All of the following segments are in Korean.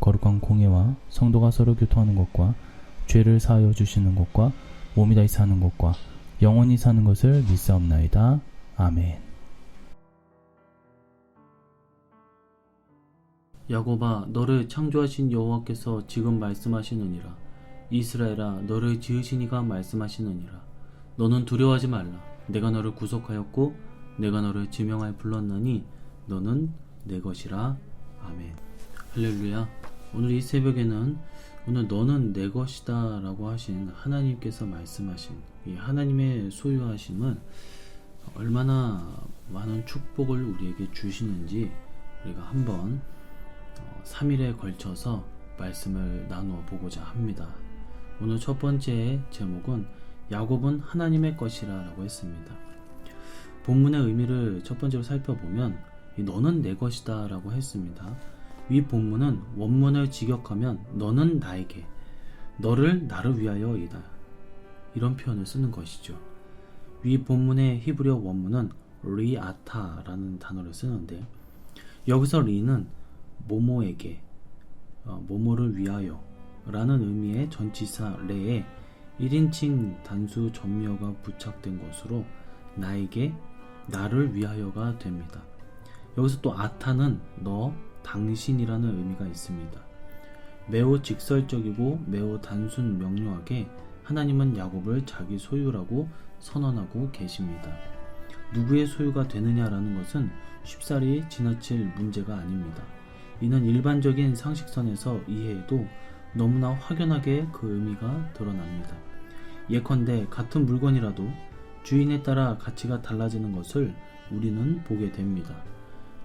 거룩한 공예와 성도가 서로 교통하는 것과 죄를 사하여 주시는 것과 몸이 다시 사는 것과 영원히 사는 것을 믿사옵나이다. 아멘. 야곱아 너를 창조하신 여호와께서 지금 말씀하시느니라. 이스라엘아 너를 지으신 이가 말씀하시느니라. 너는 두려워하지 말라. 내가 너를 구속하였고 내가 너를 지명하여 불렀나니 너는 내 것이라. 아멘. 할렐루야 오늘 이 새벽에는 오늘 너는 내 것이다 라고 하신 하나님께서 말씀하신 이 하나님의 소유하심은 얼마나 많은 축복을 우리에게 주시는지 우리가 한번 3일에 걸쳐서 말씀을 나누어 보고자 합니다. 오늘 첫 번째 제목은 야곱은 하나님의 것이라 라고 했습니다. 본문의 의미를 첫 번째로 살펴보면 이 너는 내 것이다 라고 했습니다. 위 본문은 원문을 직역하면 너는 나에게 너를 나를 위하여이다 이런 표현을 쓰는 것이죠. 위 본문의 히브리어 원문은 리아타라는 단어를 쓰는데 여기서 리는 모모에게 어, 모모를 위하여 라는 의미의 전치사 레에 1인칭 단수 전미어가 부착된 것으로 나에게 나를 위하여가 됩니다. 여기서 또 아타는 너, 당신이라는 의미가 있습니다. 매우 직설적이고 매우 단순 명료하게 하나님은 야곱을 자기 소유라고 선언하고 계십니다. 누구의 소유가 되느냐라는 것은 쉽사리 지나칠 문제가 아닙니다. 이는 일반적인 상식선에서 이해해도 너무나 확연하게 그 의미가 드러납니다. 예컨대 같은 물건이라도 주인에 따라 가치가 달라지는 것을 우리는 보게 됩니다.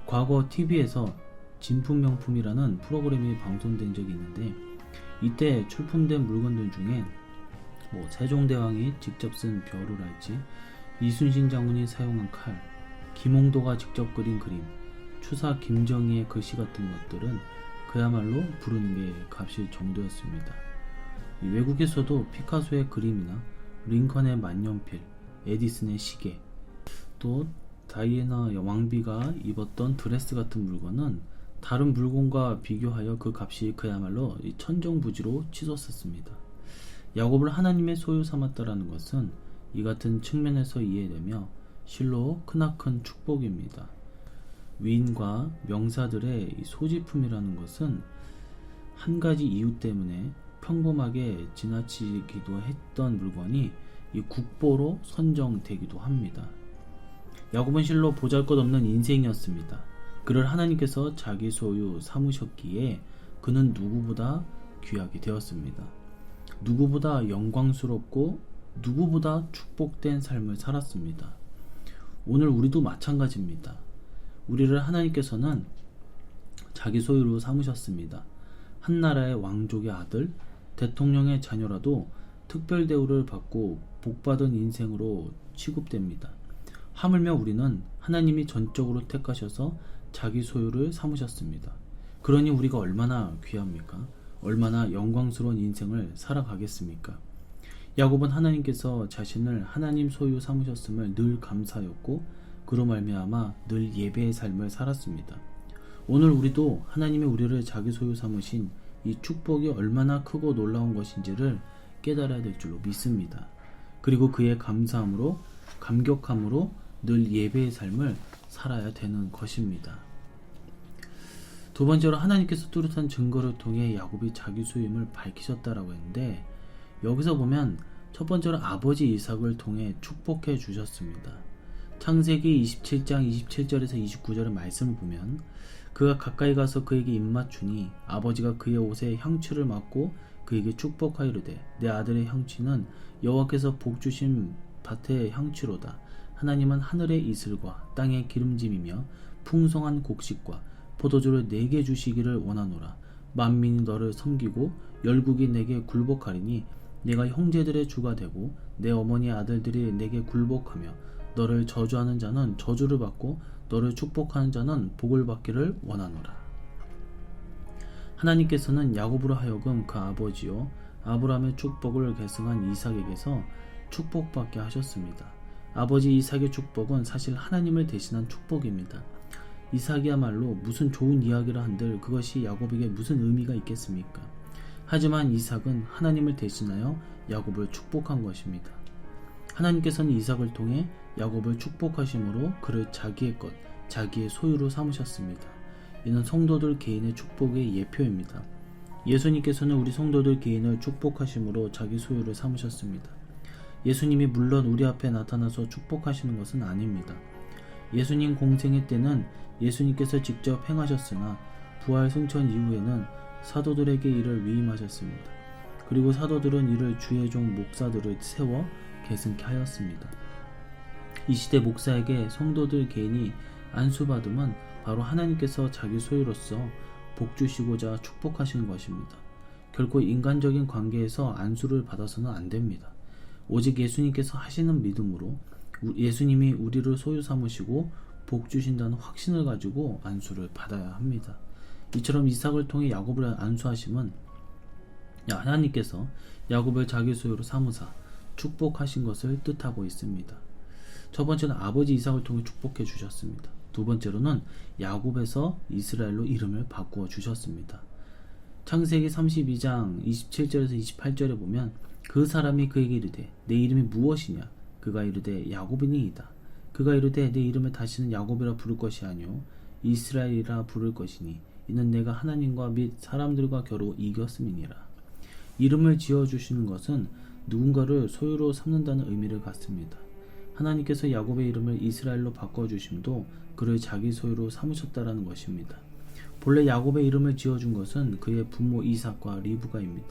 과거 TV에서 진품명품이라는 프로그램이 방송된 적이 있는데 이때 출품된 물건들 중에 뭐 세종대왕이 직접 쓴 벼루랄지 이순신 장군이 사용한 칼, 김홍도가 직접 그린 그림, 추사 김정희의 글씨 같은 것들은 그야말로 부르는 게 값일 정도였습니다. 외국에서도 피카소의 그림이나 링컨의 만년필, 에디슨의 시계, 또 다이애나 왕비가 입었던 드레스 같은 물건은 다른 물건과 비교하여 그 값이 그야말로 천정부지로 치솟았습니다. 야곱을 하나님의 소유 삼았다라는 것은 이 같은 측면에서 이해되며 실로 크나큰 축복입니다. 위인과 명사들의 소지품이라는 것은 한 가지 이유 때문에 평범하게 지나치기도 했던 물건이 이 국보로 선정되기도 합니다. 야곱은 실로 보잘것없는 인생이었습니다. 그를 하나님께서 자기 소유 삼으셨기에 그는 누구보다 귀하게 되었습니다. 누구보다 영광스럽고 누구보다 축복된 삶을 살았습니다. 오늘 우리도 마찬가지입니다. 우리를 하나님께서는 자기 소유로 삼으셨습니다. 한 나라의 왕족의 아들, 대통령의 자녀라도 특별 대우를 받고 복받은 인생으로 취급됩니다. 하물며 우리는 하나님이 전적으로 택하셔서 자기 소유를 삼으셨습니다. 그러니 우리가 얼마나 귀합니까? 얼마나 영광스러운 인생을 살아가겠습니까? 야곱은 하나님께서 자신을 하나님 소유 삼으셨음을 늘 감사하였고 그로 말미암아 늘 예배의 삶을 살았습니다. 오늘 우리도 하나님의 우리를 자기 소유 삼으신 이 축복이 얼마나 크고 놀라운 것인지를 깨달아야 될 줄로 믿습니다. 그리고 그의 감사함으로 감격함으로 늘 예배의 삶을 살아야 되는 것입니다. 두 번째로 하나님께서 뚜렷한 증거를 통해 야곱이 자기 소임을 밝히셨다라고 했는데 여기서 보면 첫 번째로 아버지 이삭을 통해 축복해 주셨습니다. 창세기 27장 27절에서 29절의 말씀을 보면 그가 가까이 가서 그에게 입맞추니 아버지가 그의 옷에 향취를 맡고 그에게 축복하이르되 내 아들의 향취는 여호와께서 복 주신 밭의 향취로다. 하나님은 하늘의 이슬과 땅의 기름짐이며 풍성한 곡식과 포도주를 내게 주시기를 원하노라. 만민이 너를 섬기고 열국이 내게 굴복하리니 내가 형제들의 주가 되고 내 어머니의 아들들이 내게 굴복하며 너를 저주하는 자는 저주를 받고 너를 축복하는 자는 복을 받기를 원하노라. 하나님께서는 야곱으로 하여금 그 아버지요 아브라함의 축복을 계승한 이삭에게서 축복받게 하셨습니다. 아버지 이삭의 축복은 사실 하나님을 대신한 축복입니다. 이삭이야말로 무슨 좋은 이야기를 한들 그것이 야곱에게 무슨 의미가 있겠습니까? 하지만 이삭은 하나님을 대신하여 야곱을 축복한 것입니다. 하나님께서는 이삭을 통해 야곱을 축복하심으로 그를 자기의 것, 자기의 소유로 삼으셨습니다. 이는 성도들 개인의 축복의 예표입니다. 예수님께서는 우리 성도들 개인을 축복하심으로 자기 소유를 삼으셨습니다. 예수님이 물론 우리 앞에 나타나서 축복하시는 것은 아닙니다. 예수님 공생의 때는 예수님께서 직접 행하셨으나 부활 승천 이후에는 사도들에게 이를 위임하셨습니다. 그리고 사도들은 이를 주의 종 목사들을 세워 계승케 하였습니다. 이 시대 목사에게 성도들 개인이 안수받음은 바로 하나님께서 자기 소유로서 복 주시고자 축복하시는 것입니다. 결코 인간적인 관계에서 안수를 받아서는 안 됩니다. 오직 예수님께서 하시는 믿음으로 우- 예수님이 우리를 소유 삼으시고 복 주신다는 확신을 가지고 안수를 받아야 합니다. 이처럼 이삭을 통해 야곱을 안수하심은 야, 하나님께서 야곱을 자기 소유로 삼으사 축복하신 것을 뜻하고 있습니다. 첫 번째는 아버지 이삭을 통해 축복해 주셨습니다. 두 번째로는 야곱에서 이스라엘로 이름을 바꾸어 주셨습니다. 창세기 32장 27절에서 28절에 보면 그 사람이 그에게 이르되 내 이름이 무엇이냐 그가 이르되 야곱이니이다 그가 이르되 내 이름을 다시는 야곱이라 부를 것이 아니요 이스라엘이라 부를 것이니 이는 내가 하나님과 및 사람들과 겨루 이겼음이니라 이름을 지어 주시는 것은 누군가를 소유로 삼는다는 의미를 갖습니다. 하나님께서 야곱의 이름을 이스라엘로 바꿔 주심도 그를 자기 소유로 삼으셨다라는 것입니다. 본래 야곱의 이름을 지어준 것은 그의 부모 이삭과 리브가입니다.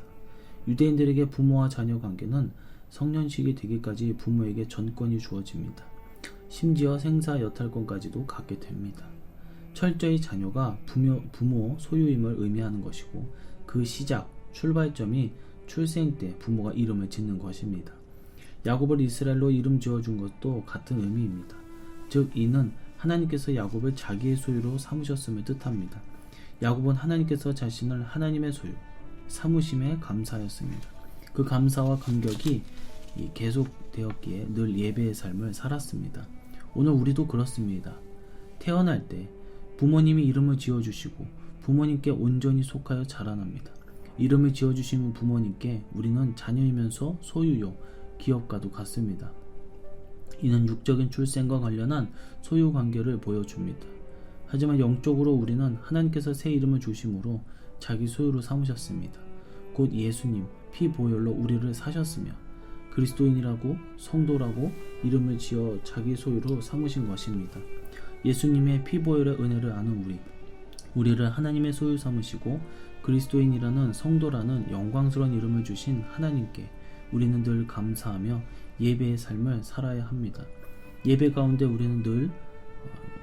유대인들에게 부모와 자녀 관계는 성년 식이 되기까지 부모에게 전권이 주어집니다. 심지어 생사 여탈권까지도 갖게 됩니다. 철저히 자녀가 부모, 부모 소유임을 의미하는 것이고 그 시작, 출발점이 출생 때 부모가 이름을 짓는 것입니다. 야곱을 이스라엘로 이름 지어준 것도 같은 의미입니다. 즉 이는 하나님께서 야곱을 자기의 소유로 삼으셨음을 뜻합니다. 야곱은 하나님께서 자신을 하나님의 소유, 사무심에 감사하였습니다. 그 감사와 감격이 이 계속되었기에 늘 예배의 삶을 살았습니다. 오늘 우리도 그렇습니다. 태어날 때 부모님이 이름을 지어주시고 부모님께 온전히 속하여 자라납니다. 이름을 지어주신 부모님께 우리는 자녀이면서 소유요, 기업가도 같습니다. 이는 육적인 출생과 관련한 소유 관계를 보여줍니다. 하지만 영적으로 우리는 하나님께서 새 이름을 주심으로 자기 소유로 삼으셨습니다. 곧 예수님 피 보혈로 우리를 사셨으며 그리스도인이라고 성도라고 이름을 지어 자기 소유로 삼으신 것입니다. 예수님의 피 보혈의 은혜를 아는 우리 우리를 하나님의 소유 삼으시고 그리스도인이라는 성도라는 영광스러운 이름을 주신 하나님께 우리는 늘 감사하며 예배의 삶을 살아야 합니다. 예배 가운데 우리는 늘 어,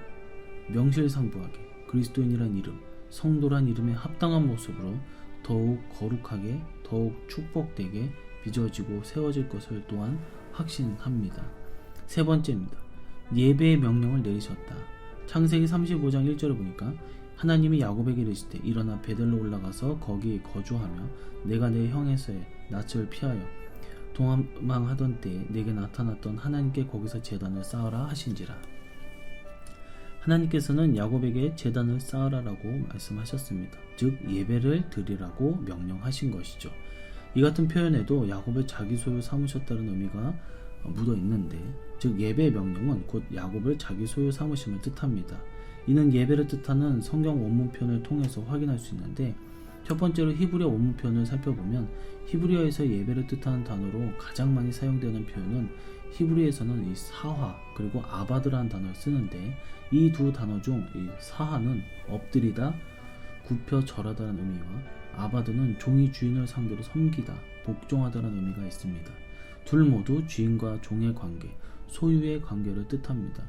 명실상부하게 그리스도인이란 이름, 성도란 이름에 합당한 모습으로 더욱 거룩하게, 더욱 축복되게 빚어지고 세워질 것을 또한 확신합니다. 세 번째입니다. 예배의 명령을 내리셨다. 창세기 35장 1절을 보니까 하나님이 야곱에게 이르시되 일어나 베델로 올라가서 거기 거주하며 내가 내 형에서의 낯을 피하여 도망하던 때에 내게 나타났던 하나님께 거기서 제단을 쌓으라 하신지라. 하나님께서는 야곱에게 제단을 쌓으라라고 말씀하셨습니다. 즉 예배를 드리라고 명령하신 것이죠. 이 같은 표현에도 야곱을 자기 소유 삼으셨다는 의미가 묻어 있는데, 즉 예배의 명령은 곧 야곱을 자기 소유 삼으심을 뜻합니다. 이는 예배를 뜻하는 성경 원문편을 통해서 확인할 수 있는데, 첫 번째로 히브리어 원문편을 살펴보면 히브리어에서 예배를 뜻하는 단어로 가장 많이 사용되는 표현은 히브리에서는 이 사화 그리고 아바드라는 단어를 쓰는데 이 두 단어 중 이 사하는 엎드리다, 굽혀 절하다는 의미와 아바드는 종이 주인을 상대로 섬기다, 복종하다는 의미가 있습니다. 둘 모두 주인과 종의 관계, 소유의 관계를 뜻합니다.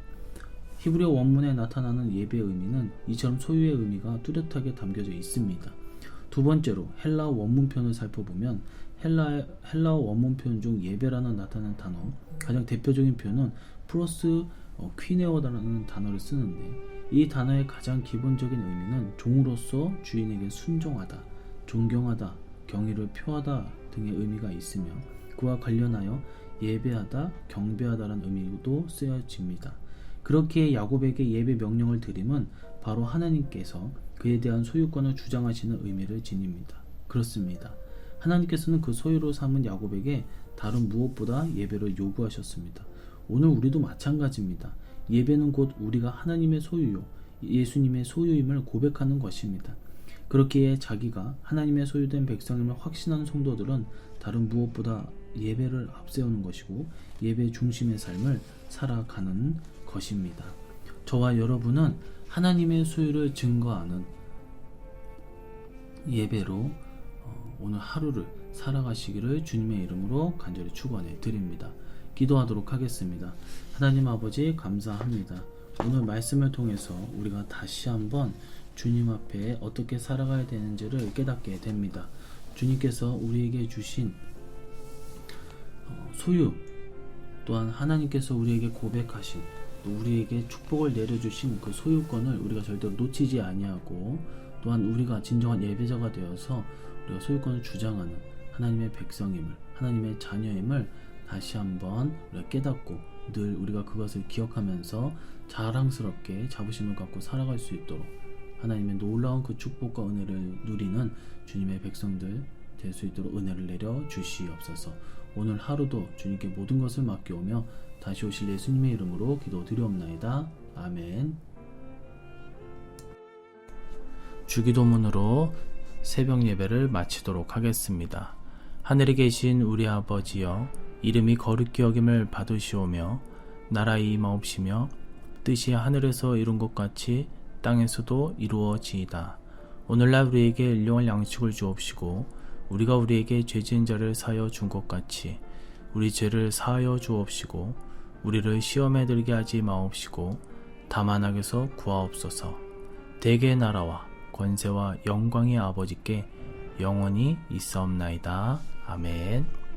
히브리어 원문에 나타나는 예배의 의미는 이처럼 소유의 의미가 뚜렷하게 담겨져 있습니다. 두 번째로 헬라 원문편을 살펴보면 헬라 헬라 원문편 중 예배라는 나타나는 단어 가장 대표적인 표현은 프로스 어, 퀴네어다라는 단어를 쓰는데 이 단어의 가장 기본적인 의미는 종으로서 주인에게 순종하다, 존경하다, 경의를 표하다 등의 의미가 있으며 그와 관련하여 예배하다, 경배하다라는 의미도 쓰여집니다. 그렇기에 야곱에게 예배 명령을 드림은 바로 하나님께서 그에 대한 소유권을 주장하시는 의미를 지닙니다. 그렇습니다. 하나님께서는 그 소유로 삼은 야곱에게 다른 무엇보다 예배를 요구하셨습니다. 오늘 우리도 마찬가지입니다. 예배는 곧 우리가 하나님의 소유요, 예수님의 소유임을 고백하는 것입니다. 그렇기에 자기가 하나님의 소유된 백성임을 확신하는 성도들은 다른 무엇보다 예배를 앞세우는 것이고 예배 중심의 삶을 살아가는 것입니다. 저와 여러분은 하나님의 소유를 증거하는 예배로 어, 오늘 하루를 살아가시기를 주님의 이름으로 간절히 축원해 드립니다. 기도하도록 하겠습니다. 하나님 아버지 감사합니다. 오늘 말씀을 통해서 우리가 다시 한번 주님 앞에 어떻게 살아가야 되는지를 깨닫게 됩니다. 주님께서 우리에게 주신 어, 소유 또한 하나님께서 우리에게 고백하신 또 우리에게 축복을 내려주신 그 소유권을 우리가 절대로 놓치지 아니하고 또한 우리가 진정한 예배자가 되어서 우리가 소유권을 주장하는 하나님의 백성임을 하나님의 자녀임을 다시 한번 우리가 깨닫고 늘 우리가 그것을 기억하면서 자랑스럽게 자부심을 갖고 살아갈 수 있도록 하나님의 놀라운 그 축복과 은혜를 누리는 주님의 백성들 될 수 있도록 은혜를 내려 주시옵소서. 오늘 하루도 주님께 모든 것을 맡겨오며 다시 오실 예수님의 이름으로 기도드리옵나이다. 아멘. 주기도문으로 새벽 예배를 마치도록 하겠습니다. 하늘에 계신 우리 아버지여 이름이 거룩히 여김을 받으시오며 나라의 임하옵시며 뜻이 하늘에서 이룬 것 같이 땅에서도 이루어지이다. 오늘날 우리에게 일용할 양식을 주옵시고 우리가 우리에게 죄 지은 자를 사하여 준 것 같이 우리 죄를 사하여 주옵시고 우리를 시험에 들게 하지 마옵시고 다만 악에서 구하옵소서. 대개 나라와 권세와 영광의 아버지께 영원히 있사옵나이다. 아멘.